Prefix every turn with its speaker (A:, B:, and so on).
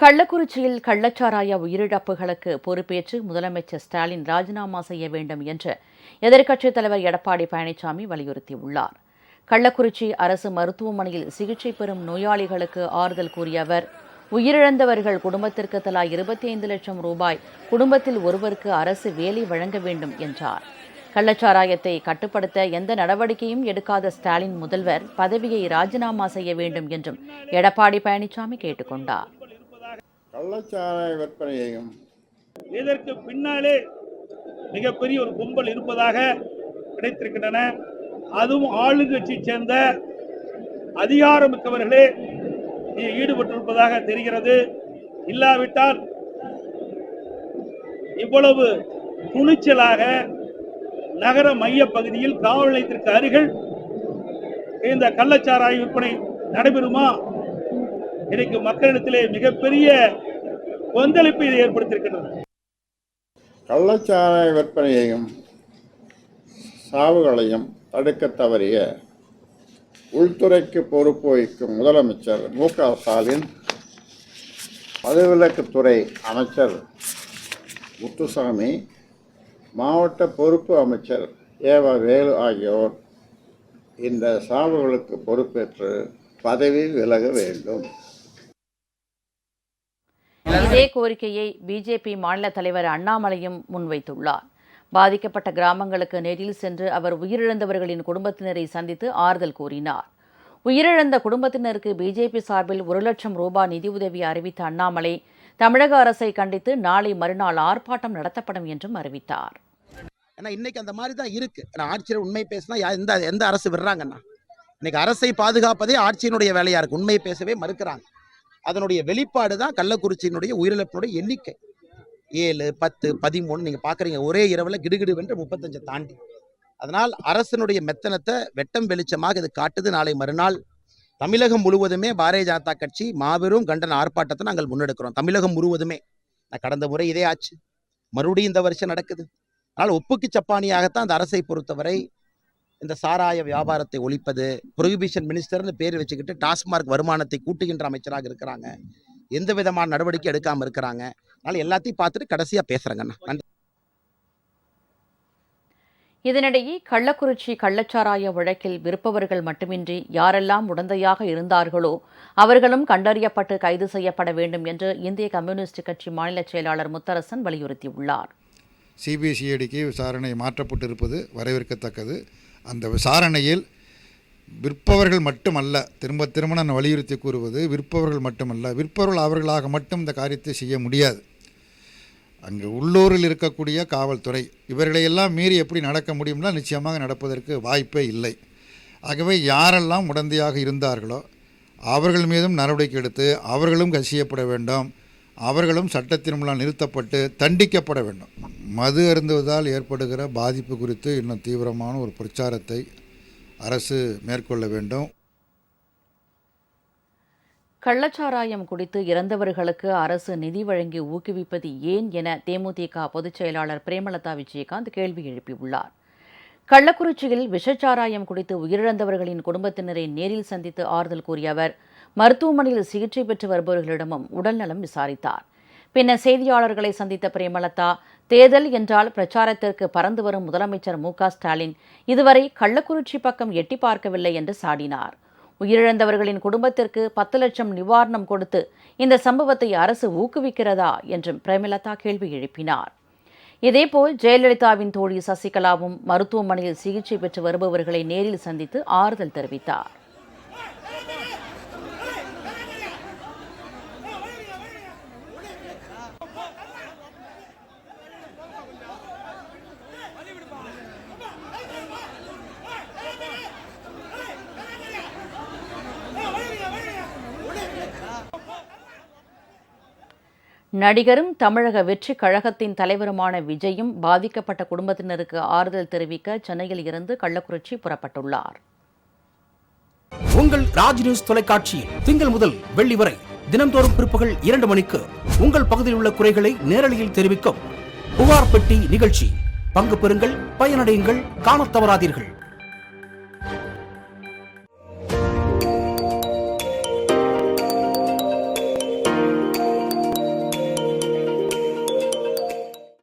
A: கள்ளக்குறிச்சியில் கள்ளச்சாராய உயிரிழப்புகளுக்கு பொறுப்பேற்று முதலமைச்சர் ஸ்டாலின் ராஜினாமா செய்ய வேண்டும் என்று எதிர்க்கட்சித் தலைவர் எடப்பாடி பழனிசாமி வலியுறுத்தியுள்ளார். கள்ளக்குறிச்சி அரசு மருத்துவமனையில் சிகிச்சை பெறும் நோயாளிகளுக்கு ஆறுதல் கூறிய அவர் உயிரிழந்தவர்கள் குடும்பத்திற்கு தலா இருபத்தி ஐந்து லட்சம் ரூபாய் குடும்பத்தில் ஒருவருக்கு அரசு வேலை வழங்க வேண்டும் என்றார். கள்ளச்சாராயத்தை கட்டுப்படுத்த எந்த நடவடிக்கையும் எடுக்காத ஸ்டாலின் முதல்வர் பதவியை ராஜினாமா செய்ய வேண்டும் என்றும் எடப்பாடி பழனிசாமி கேட்டுக்கொண்டார்.
B: கள்ளச்சாராய விற்பனையையும்.
C: இதற்கு பின்னாலே மிகப்பெரிய ஒரு கும்பல் இருப்பதாக கிடைத்திருக்கின்றன. அதுவும் ஆளுங்கட்சியை சேர்ந்த அதிகாரமிக்கவர்களே ஈடுபட்டிருப்பதாக தெரிகிறது. இல்லாவிட்டால் இவ்வளவு துணிச்சலாக நகர மைய பகுதியில் காவல் நிலையத்திற்கு அருகில் இந்த கள்ளச்சாராய விற்பனை நடைபெறுமா? இன்னைக்கு மக்களிடத்திலே மிகப்பெரிய கொந்தளிப்பு இது ஏற்படுத்தியிருக்கிறது
B: கள்ளச்சாராய விற்பனையையும் சாவுகளையும் தடுக்க தவறிய உள்துறைக்கு பொறுப்பு வகிக்கும் முதலமைச்சர் மு க ஸ்டாலின் மதுவிலக்குத்துறை அமைச்சர் முத்துசாமி மாவட்ட பொறுப்பு அமைச்சர் ஏவா வேலு ஆகியோர் இந்த சாவுகளுக்கு பொறுப்பேற்று பதவி விலக வேண்டும்.
A: இதே கோரிக்கையை பிஜேபி மாநில தலைவர் அண்ணாமலையும் முன்வைத்துள்ளார். பாதிக்கப்பட்ட கிராமங்களுக்கு நேரில் சென்று அவர் உயிரிழந்தவர்களின் குடும்பத்தினரை சந்தித்து ஆறுதல் கூறினார். உயிரிழந்த குடும்பத்தினருக்கு பிஜேபி சார்பில் ஒரு லட்சம் ரூபாய் நிதியுதவி அறிவித்த அண்ணாமலை தமிழக அரசை கண்டித்து நாளை மறுநாள் ஆர்ப்பாட்டம் நடத்தப்படும் என்றும் அறிவித்தார்.
D: ஏன்னா இன்னைக்கு அந்த மாதிரி தான் இருக்கு ஆட்சியர் உண்மை பேசினா யா- எந்த எந்த அரசு விடுறாங்கண்ணா? இன்னைக்கு அரசை பாதுகாப்பதே ஆட்சியினுடைய வேலையா இருக்கு. உண்மை பேசவே மறுக்கிறாங்க. அதனுடைய வெளிப்பாடு தான் கள்ளக்குறிச்சியினுடைய உயிரிழப்பினுடைய எண்ணிக்கை. ஏழு பத்து பதிமூணு நீங்கள் பார்க்குறீங்க ஒரே இரவில் கிடுகிடுவென்று முப்பத்தஞ்சை தாண்டி. அதனால் அரசனுடைய மெத்தனத்தை வெட்டம் வெளிச்சமாக இது காட்டுது. நாளை மறுநாள் தமிழகம் முழுவதுமே பாரதிய ஜனதா கட்சி மாபெரும் கண்டன ஆர்ப்பாட்டத்தை நாங்கள் முன்னெடுக்கிறோம். தமிழகம் முழுவதுமே. நான் கடந்த முறை இதே ஆச்சு. மறுபடியும் இந்த வருஷம் நடக்குது. அதனால் ஒப்புக்கு சப்பானியாகத்தான் அந்த அரசை பொறுத்தவரை இந்த சாராய வியாபாரத்தை ஒழிப்பது ப்ரொஹிபிஷன் மினிஸ்டர்னு பேர் வச்சுக்கிட்டு டாஸ்மார்க் வருமானத்தை கூட்டுகின்ற அமைச்சராக இருக்கிறாங்க. எந்த விதமான நடவடிக்கை எடுக்காம இருக்கிறாங்க. அதனால எல்லாத்தையும் பார்த்துட்டு கடைசியா பேசுறேங்கண்ணா நன்றி.
A: இதனிடையே கள்ளக்குறிச்சி கள்ளச்சாராய வழக்கில் விற்பவர்கள் மட்டுமின்றி யாரெல்லாம் உடந்தையாக இருந்தார்களோ அவர்களும் கண்டறியப்பட்டு கைது செய்யப்பட வேண்டும் என்று இந்திய கம்யூனிஸ்ட் கட்சி மாநில செயலாளர் முத்தரசன் வலியுறுத்தியுள்ளார்.
E: சிபிசிஐடிக்கு விசாரணை மாற்றப்பட்டிருப்பது வரவேற்கத்தக்கது. அந்த விசாரணையில் விற்பவர்கள் மட்டுமல்ல திரும்ப திரும்ப நான் வலியுறுத்தி கூறுவது விற்பவர்கள் மட்டுமல்ல விற்பவர்கள் அவர்களாக மட்டும் இந்த காரியத்தை செய்ய முடியாது. அங்கு உள்ளூரில் இருக்கக்கூடிய காவல்துறை இவர்களையெல்லாம் மீறி எப்படி நடக்க முடியும்னா நிச்சயமாக நடப்பதற்கு வாய்ப்பே இல்லை. ஆகவே யாரெல்லாம் உடந்தையாக இருந்தார்களோ அவர்கள் மீதும் நடவடிக்கை எடுத்து அவர்களும் கசியப்பட வேண்டும். அவர்களும் சட்டத்தின் மூலம் நிறுத்தப்பட்டு தண்டிக்கப்பட வேண்டும். மது அருந்துவதால் ஏற்படுகிற பாதிப்பு குறித்து இன்னும் தீவிரமான ஒரு பிரச்சாரத்தை அரசு மேற்கொள்ள வேண்டும்.
A: கள்ளச்சாராயம் குடித்து இறந்தவர்களுக்கு அரசு நிதி வழங்கி ஊக்குவிப்பது ஏன் என தேமுதிக பொதுச் செயலாளர் பிரேமலதா விஜயகாந்த் கேள்வி எழுப்பியுள்ளார். கள்ளக்குறிச்சியில் விஷச்சாராயம் குடித்து உயிரிழந்தவர்களின் குடும்பத்தினரை நேரில் சந்தித்து ஆறுதல் கூறிய அவர் மருத்துவமனையில் சிகிச்சை பெற்று வருபவர்களிடமும் உடல்நலம் விசாரித்தார். பின்னர் செய்தியாளர்களை சந்தித்த பிரேமலதா தேர்தல் என்றால் பிரச்சாரத்திற்கு பறந்து வரும் முதலமைச்சர் மு. க. ஸ்டாலின் இதுவரை கள்ளக்குறிச்சி பக்கம் எட்டி பார்க்கவில்லை என்று சாடினார். உயிரிழந்தவர்களின் குடும்பத்திற்கு பத்து லட்சம் நிவாரணம் கொடுத்து இந்த சம்பவத்தை அரசு ஊக்குவிக்கிறதா? என்றும் பிரேமலதா கேள்வி எழுப்பினார். இதேபோல் ஜெயலலிதாவின் தோழி சசிகலாவும் மருத்துவமனையில் சிகிச்சை பெற்று வருபவர்களை நேரில் சந்தித்து ஆறுதல் தெரிவித்தார். நடிகரும் தமிழக வெற்றி கழகத்தின் தலைவருமான விஜயும் பாதிக்கப்பட்ட குடும்பத்தினருக்கு ஆறுதல் தெரிவிக்க சென்னையில் இருந்து கள்ளக்குறிச்சி புறப்பட்டுள்ளார்.
F: உங்கள் ராஜ் நியூஸ் தொலைக்காட்சியில் திங்கள் முதல் வெள்ளி வரை தினம்தோறும் பிற்பகல் இரண்டு மணிக்கு உங்கள் பகுதியில் உள்ள குறைகளை நேரலையில் தெரிவிக்கும் புகார் பெட்டி நிகழ்ச்சி. பங்கு பெறுங்கள் பயனடையுங்கள் காணத் தவறாதீர்கள்.